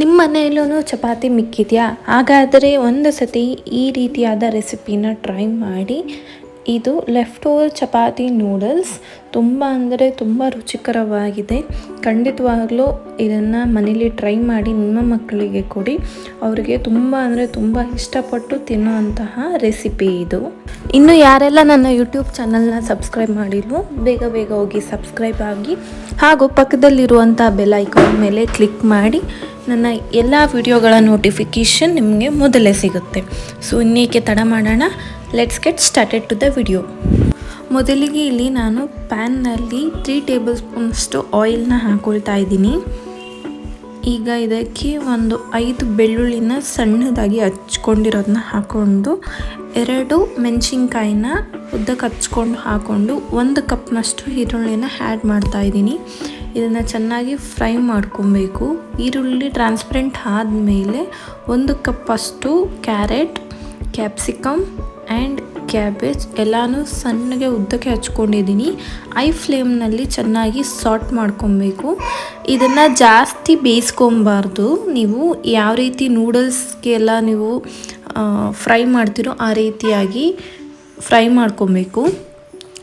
ನಿಮ್ಮ ಮನೆಯಲ್ಲೂ ಚಪಾತಿ ಮಿಕ್ಕಿದೆಯಾ? ಹಾಗಾದರೆ ಒಂದು ಸತಿ ಈ ರೀತಿಯಾದ ರೆಸಿಪಿನ ಟ್ರೈ ಮಾಡಿ. ಇದು ಲೆಫ್ಟ್ ಓವರ್ ಚಪಾತಿ ನೂಡಲ್ಸ್ ತುಂಬ ಅಂದರೆ ತುಂಬ ರುಚಿಕರವಾಗಿದೆ. ಖಂಡಿತವಾಗಲೂ ಇದನ್ನು ಮನೇಲಿ ಟ್ರೈ ಮಾಡಿ ನಿಮ್ಮ ಮಕ್ಕಳಿಗೆ ಕೊಡಿ. ಅವರಿಗೆ ತುಂಬ ಅಂದರೆ ತುಂಬ ಇಷ್ಟಪಟ್ಟು ತಿನ್ನುವಂತಹ ರೆಸಿಪಿ ಇದು. ಇನ್ನು ಯಾರೆಲ್ಲ ನನ್ನ ಯೂಟ್ಯೂಬ್ ಚಾನಲ್ನ ಸಬ್ಸ್ಕ್ರೈಬ್ ಮಾಡಿಲ್ವೋ, ಬೇಗ ಬೇಗ ಹೋಗಿ ಸಬ್ಸ್ಕ್ರೈಬ್ ಆಗಿ. ಹಾಗೂ ಪಕ್ಕದಲ್ಲಿರುವಂಥ ಬೆಲ್ ಐಕಾನ್ ಮೇಲೆ ಕ್ಲಿಕ್ ಮಾಡಿ. ನನ್ನ ಎಲ್ಲ ವಿಡಿಯೋಗಳ ನೋಟಿಫಿಕೇಷನ್ ನಿಮಗೆ ಮೊದಲೇ ಸಿಗುತ್ತೆ. ಸೊ ಇನ್ನೇಕೆ ತಡ ಮಾಡೋಣ. Let's get started to the video ಮೊದಲಿಗೆ ಇಲ್ಲಿ ನಾನು ಪ್ಯಾನ್ನಲ್ಲಿ ತ್ರೀ ಟೇಬಲ್ ಸ್ಪೂನ್ಷ್ಟು ಆಯಿಲ್ನ ಹಾಕೊಳ್ತಾ ಇದ್ದೀನಿ. ಈಗ ಇದಕ್ಕೆ ಒಂದು ಐದು ಬೆಳ್ಳುಳ್ಳಿನ ಸಣ್ಣದಾಗಿ ಹಚ್ಕೊಂಡಿರೋದನ್ನ ಹಾಕ್ಕೊಂಡು ಎರಡು ಮೆಣಸಿನ್ಕಾಯಿನ ಉದ್ದಕ್ಕೆ ಹಚ್ಕೊಂಡು ಹಾಕ್ಕೊಂಡು ಒಂದು ಕಪ್ನಷ್ಟು ಈರುಳ್ಳಿನ ಆ್ಯಡ್ ಮಾಡ್ತಾ ಇದ್ದೀನಿ. ಇದನ್ನು ಚೆನ್ನಾಗಿ ಫ್ರೈ ಮಾಡ್ಕೊಬೇಕು. ಈರುಳ್ಳಿ ಟ್ರಾನ್ಸ್ಪರೆಂಟ್ ಆದಮೇಲೆ ಒಂದು ಕಪ್ಪಷ್ಟು ಕ್ಯಾರೆಟ್ ಕ್ಯಾಪ್ಸಿಕಮ್ ಆ್ಯಂಡ್ ಕ್ಯಾಬೇಜ್ ಎಲ್ಲನೂ ಸಣ್ಣಗೆ ಉದ್ದಕ್ಕೆ ಹಚ್ಕೊಂಡಿದ್ದೀನಿ. ಐ ಫ್ಲೇಮ್ನಲ್ಲಿ ಚೆನ್ನಾಗಿ ಸಾಟ್ ಮಾಡ್ಕೊಬೇಕು. ಇದನ್ನು ಜಾಸ್ತಿ ಬೇಯಿಸ್ಕೊಬಾರ್ದು. ನೀವು ಯಾವ ರೀತಿ ನೂಡಲ್ಸ್ಗೆಲ್ಲ ನೀವು ಫ್ರೈ ಮಾಡ್ತೀರೋ ಆ ರೀತಿಯಾಗಿ ಫ್ರೈ ಮಾಡ್ಕೊಬೇಕು.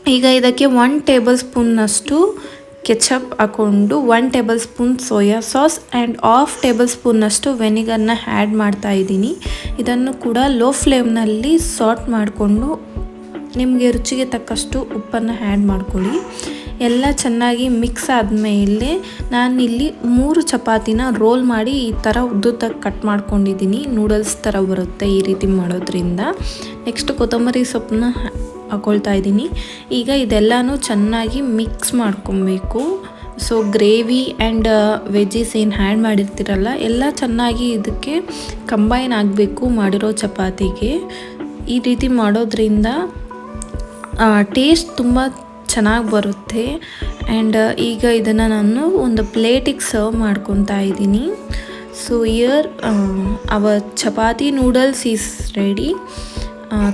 ಈಗ ಇದಕ್ಕೆ ಒನ್ ಟೇಬಲ್ ಸ್ಪೂನ್ನಷ್ಟು ಕೆಚಪ್ ಹಾಕ್ಕೊಂಡು one table spoon soya sauce and half table ಸ್ಪೂನ್ನಷ್ಟು ವೆನಿಗರ್ನ ಆ್ಯಡ್ ಮಾಡ್ತಾ ಇದ್ದೀನಿ. ಇದನ್ನು ಕೂಡ ಲೋ ಫ್ಲೇಮ್ನಲ್ಲಿ ಸಾಟ್ ಮಾಡಿಕೊಂಡು ನಿಮಗೆ ರುಚಿಗೆ ತಕ್ಕಷ್ಟು ಉಪ್ಪನ್ನು ಆ್ಯಡ್ ಮಾಡ್ಕೊಳ್ಳಿ. ಎಲ್ಲ ಚೆನ್ನಾಗಿ ಮಿಕ್ಸ್ ಆದಮೇಲೆ ನಾನಿಲ್ಲಿ ಮೂರು ಚಪಾತಿನ ರೋಲ್ ಮಾಡಿ ಈ ಥರ ಉದ್ದುತ್ತಾಗಿ ಕಟ್ ಮಾಡ್ಕೊಂಡಿದ್ದೀನಿ. ನೂಡಲ್ಸ್ ಥರ ಬರುತ್ತೆ ಈ ರೀತಿ ಮಾಡೋದ್ರಿಂದ. ನೆಕ್ಸ್ಟ್ ಕೊತ್ತಂಬರಿ ಸೊಪ್ಪನ್ನ ಹಾಕೊಳ್ತಾ ಇದ್ದೀನಿ. ಈಗ ಇದೆಲ್ಲನೂ ಚೆನ್ನಾಗಿ ಮಿಕ್ಸ್ ಮಾಡ್ಕೊಬೇಕು. ಸೊ ಗ್ರೇವಿ ಆ್ಯಂಡ್ ವೆಜ್ಜೀಸ್ ಏನು ಹ್ಯಾಂಡ್ ಮಾಡಿರ್ತೀರಲ್ಲ, ಎಲ್ಲ ಚೆನ್ನಾಗಿ ಇದಕ್ಕೆ ಕಂಬೈನ್ ಆಗಬೇಕು ಮಾಡಿರೋ ಚಪಾತಿಗೆ. ಈ ರೀತಿ ಮಾಡೋದ್ರಿಂದ ಟೇಸ್ಟ್ ತುಂಬ ಚೆನ್ನಾಗಿ ಬರುತ್ತೆ. ಆ್ಯಂಡ್ ಈಗ ಇದನ್ನು ನಾನು ಒಂದು ಪ್ಲೇಟಿಗೆ ಸರ್ವ್ ಮಾಡ್ಕೊತಾ ಇದ್ದೀನಿ. ಸೊ ಇಯರ್ ಅವ ಚಪಾತಿ ನೂಡಲ್ಸ್ ಈಸ್ ರೆಡಿ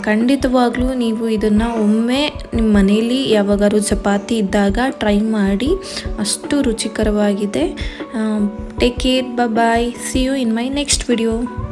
ಖಂಡಿತವಾಗ್ಲೂ ನೀವು ಇದನ್ನು ಒಮ್ಮೆ ನಿಮ್ಮ ಮನೇಲಿ ಯಾವಾಗಾದ್ರೂ ಚಪಾತಿ ಇದ್ದಾಗ ಟ್ರೈ ಮಾಡಿ, ಅಷ್ಟು ರುಚಿಕರವಾಗಿದೆ. Take care bye see you in my next video